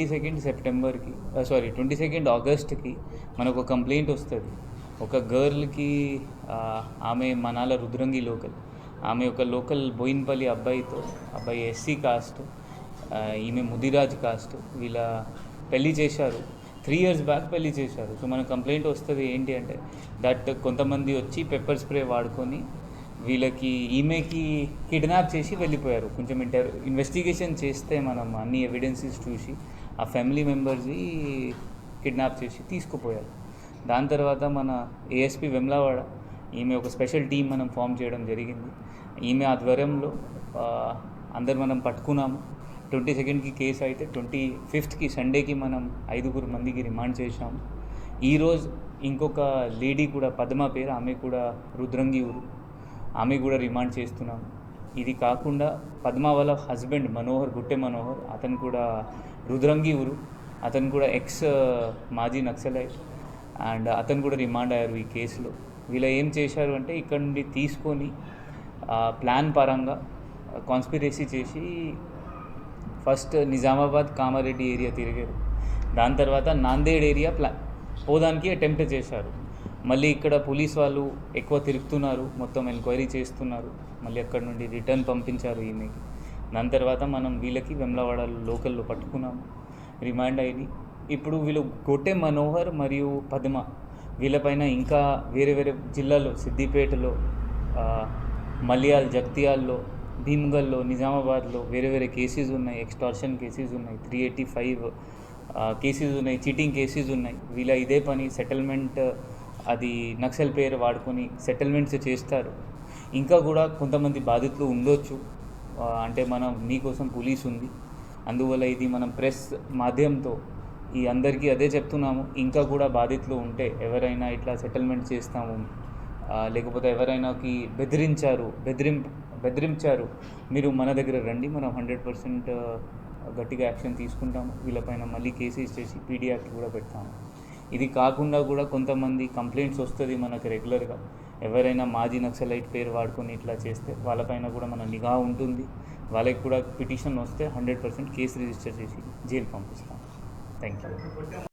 Twenty second సెప్టెంబర్కి sorry twenty second ఆగస్ట్కి మనకు ఒక కంప్లైంట్ వస్తుంది. ఒక గర్ల్కి uh, ఆమె మనాల రుద్రంగి లోకల్. ఆమె ఒక లోకల్ బోయిన్పల్లి అబ్బాయితో అబ్బాయి ఎస్సీ కాస్ట్ uh, ఈమె ముదిరాజ్ కాస్ట్ వీళ్ళ పెళ్ళి చేశారు. త్రీ ఇయర్స్ బ్యాక్ పెళ్ళి చేశారు. సో మన కంప్లైంట్ వస్తుంది ఏంటి అంటే దట్ కొంతమంది వచ్చి పెప్పర్ స్ప్రే వాడుకొని వీళ్ళకి ఈమెకి కిడ్నాప్ చేసి వెళ్ళిపోయారు. కొంచెం ఇంటర్ ఇన్వెస్టిగేషన్ చేస్తే మనం అన్ని ఎవిడెన్సెస్ చూసి ఆ ఫ్యామిలీ మెంబర్స్ని కిడ్నాప్ చేసి తీసుకుపోయారు. దాని తర్వాత మన ఏఎస్పి వెమ్లావాడ ఈమె ఒక స్పెషల్ టీం మనం ఫామ్ చేయడం జరిగింది. ఈమె ఆధ్వర్యంలో అందరు మనం పట్టుకున్నాము. ట్వంటీ సెకండ్కి కేసు అయితే ట్వంటీ ఫిఫ్త్కి సండేకి మనం ఐదుగురు మందికి రిమాండ్ చేశాము. ఈరోజు ఇంకొక లేడీ కూడా పద్మ పేరు ఆమె కూడా రుద్రంగి ఊరు. ఆమె కూడా రిమాండ్ చేస్తున్నాము. ఇది కాకుండా పద్మ వాళ్ళ హస్బెండ్ మనోహర్ గుట్టె మనోహర్ అతను కూడా రుద్రంగి ఊరు. అతను కూడా ఎక్స్ uh, మాజీ నక్సలైట్. అండ్ అతను కూడా రిమాండ్ అయ్యారు ఈ కేసులో. వీళ్ళు ఏం చేశారు అంటే ఇక్కడ నుండి తీసుకొని ప్లాన్ పరంగా కాన్స్పిరసీ చేసి ఫస్ట్ నిజామాబాద్ కామారెడ్డి ఏరియా తిరిగారు. దాని తర్వాత నాందేడ్ ఏరియా ప్లా పోదానికి అటెంప్ట్ చేశారు. మళ్ళీ ఇక్కడ పోలీస్ వాళ్ళు ఎక్కువ తిరుగుతున్నారు మొత్తం ఎంక్వైరీ చేస్తున్నారు. మళ్ళీ అక్కడ నుండి రిటర్న్ పంపించారు ఈమెకి దాని తర్వాత మనం వీళ్ళకి వెమ్లవాడ లోకల్లో పట్టుకున్నాము. రిమాండ్ అయింది ఇప్పుడు వీళ్ళు గొట్టె మనోహర్ మరియు పద్మ వీళ్ళపైన ఇంకా వేరే వేరే జిల్లాలో సిద్దిపేటలో మలియాల్ జగ్తియాల్లో భీమ్గల్లో నిజామాబాద్లో వేరే వేరే కేసెస్ ఉన్నాయి. ఎక్స్టార్షన్ కేసెస్ ఉన్నాయి. త్రీ ఎయిటీ ఫైవ్ కేసెస్ ఉన్నాయి. చీటింగ్ కేసెస్ ఉన్నాయి. వీళ్ళ ఇదే పని సెటిల్మెంట్ అది నక్సల్ పేరు వాడుకొని సెటిల్మెంట్స్ చేస్తారు. ఇంకా కూడా కొంతమంది బాధితులు ఉండొచ్చు. అంటే మనం నీకోసం పోలీస్ ఉంది. అందువల్ల ఇది మనం ప్రెస్ మాధ్యమంతో ఈ అందరికీ అదే చెప్తున్నాము. ఇంకా కూడా బాధితులు ఉంటే ఎవరైనా ఇట్లా సెటిల్మెంట్ చేస్తాము. లేకపోతే ఎవరైనాకి బెదిరించారు బెదిరిం బెదిరించారు మీరు మన దగ్గర రండి. మనం హండ్రెడ్ పర్సెంట్ గట్టిగా యాక్షన్ తీసుకుంటాము. వీళ్ళపైన మళ్ళీ కేసెస్ చేసి పీడీ యాక్ట్ కూడా పెడతాము. ఇది కాకుండా కూడా కొంతమంది కంప్లైంట్స్ వస్తుంది మనకు రెగ్యులర్గా ఎవరైనా మాజీ నక్సలైట్ పేరు వాడుకొని ఇట్లా చేస్తే వాళ్ళపైన కూడా మన నిఘా ఉంటుంది. వాళ్ళకి కూడా పిటిషన్ వస్తే హండ్రెడ్ పర్సెంట్ కేసు రిజిస్టర్ చేసి జైలు పంపిస్తాం. Thank you